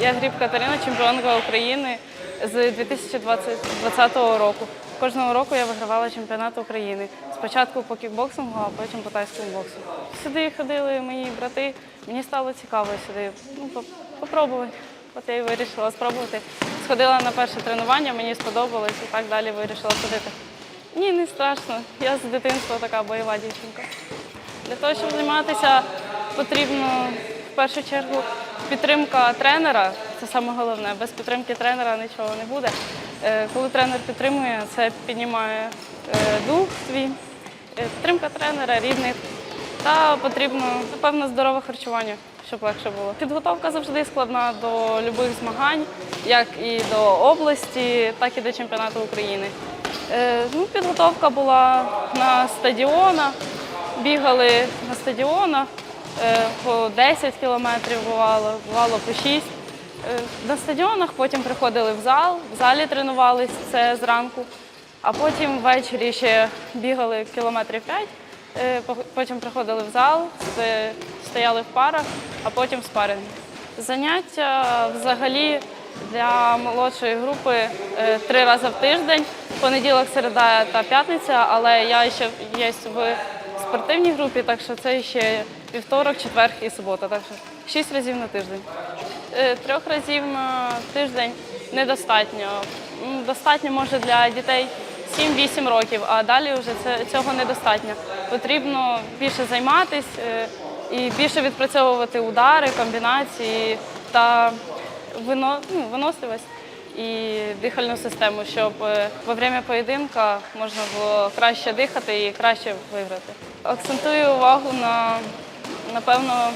Я Гріб Катерина, чемпіонка України з 2020 року. Кожного року я вигравала чемпіонат України. Спочатку по кікбоксингу, а потім по тайському боксу. Сюди ходили мої брати. Мені стало цікаво сюди. Ну, попробувати. От я і вирішила спробувати. Сходила на перше тренування, мені сподобалось і так далі вирішила ходити. Ні, не страшно. Я з дитинства така бойова дівчинка. Для того, щоб займатися, потрібно в першу чергу підтримка тренера. Це саме головне. Без підтримки тренера нічого не буде. Е, Коли тренер підтримує, це піднімає е, дух твій, Е, підтримка тренера, рідних. Та потрібно, напевно, здорове харчування, щоб легше було. Підготовка завжди складна до будь-яких змагань, як і до області, так і до чемпіонату України. Ну, підготовка була на стадіонах, бігали на стадіонах по 10 кілометрів бувало, бувало по 6. Е, на стадіонах потім приходили в зал, в залі тренувалися це зранку, а потім ввечері ще бігали кілометрів 5, е, потім приходили в зал, стояли в парах, а потім спаринги. Заняття взагалі для молодшої групи е, три рази в тиждень, понеділок, середа та п'ятниця, але я ще є в спортивній групі, так що це ще вівторок, четвер і субота. Так що шість разів на тиждень. Е, Трьох разів на тиждень недостатньо. Достатньо може для дітей 7-8 років, а далі вже цього недостатньо. Потрібно більше займатися і більше відпрацьовувати удари, комбінації та вино, ну, виносливість і дихальну систему, щоб е, во время поєдинка можна було краще дихати і краще виграти. Акцентую увагу на напевно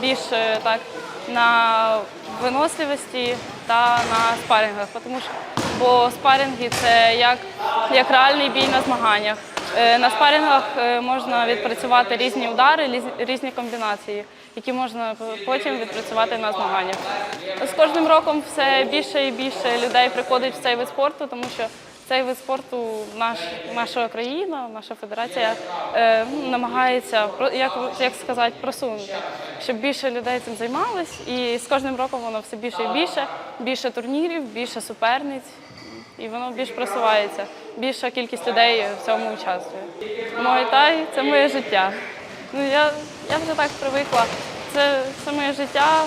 більше так на виносливості та на спарингах, тому що бо спаринги це як, як реальний бій на змаганнях. Е, На спарингах е, можна відпрацювати різні удари, різні комбінації, які можна потім відпрацювати на змаганнях. З кожним роком все більше і більше людей приходить в цей вид спорту, тому що цей вид спорту наш, наша країна, наша федерація е, ну, намагається як, як сказати, просунути, щоб більше людей цим займалось. І з кожним роком воно все більше і більше, більше турнірів, більше суперниць, і воно більш просувається. Більша кількість людей в цьому участвує. Муайтай – це моє життя. Ну, я, я вже так привикла. Це, це моє життя,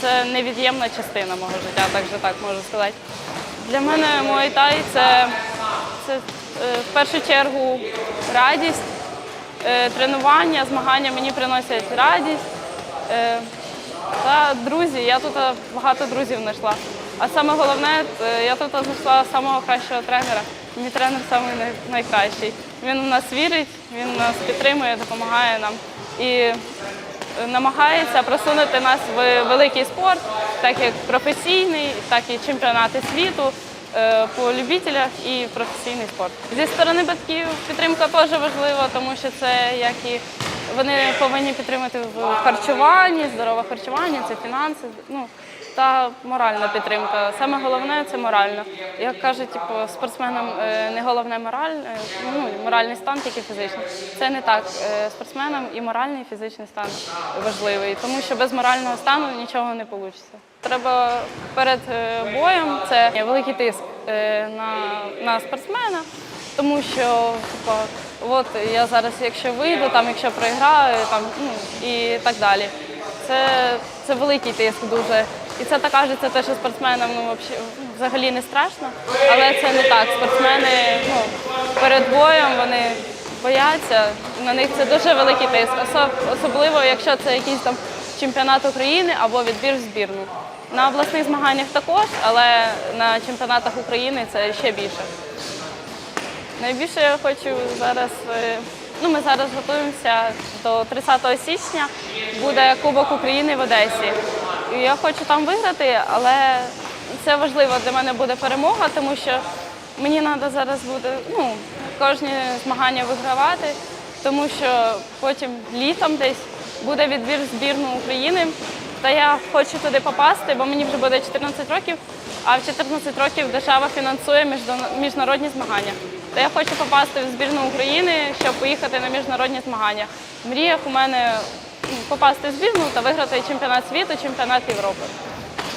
це невід'ємна частина мого життя, так же так можу сказати. Для мене Муайтай це, це е, в першу чергу радість, е, тренування, змагання мені приносять радість. Е, та друзі, я тут багато друзів знайшла. А саме головне, я тут знайшла самого кращого тренера. Мій тренер самий найкращий. Він в нас вірить, він нас підтримує, допомагає нам і намагається просунути нас в великий спорт, так як професійний, так і чемпіонати світу е, по любителях і професійний спорт. Зі сторони батьків підтримка теж важлива, тому що це як і вони повинні підтримати в харчуванні, здорове харчування, це фінанси, ну та моральна підтримка. Саме головне це морально. Як кажуть, типу, спортсменам е, не головне мораль, е, ну, моральний стан, тільки фізичний. Це не так. Е, Спортсменам і моральний, і фізичний стан важливий, тому що без морального стану нічого не вийде. Треба перед боєм це великий тиск на, на спортсмена, тому що типу, от я зараз, якщо вийду, там, якщо проіграю, там, ну, і так далі. Це, це великий тиск дуже. І це так кажеться, те, що спортсменам ну, взагалі не страшно, але це не так. Спортсмени ну, перед боєм вони бояться, на них це дуже великий тиск. Особливо, якщо це якийсь там чемпіонат України або відбір в збірну. На обласних змаганнях також, але на чемпіонатах України це ще більше. Найбільше я хочу зараз. е, Ну, ми зараз готуємося до 30 січня. Буде Кубок України в Одесі. Я хочу там виграти, але це важливо для мене буде перемога, тому що мені треба зараз буде ну, кожні змагання вигравати, тому що потім літом десь буде відбір збірну України. Та я хочу туди попасти, бо мені вже буде 14 років, а в 14 років держава фінансує міжнародні змагання. Та я хочу попасти в збірну України, щоб поїхати на міжнародні змагання. В мріях у мене попасти в збірну та виграти чемпіонат світу, чемпіонат Європи.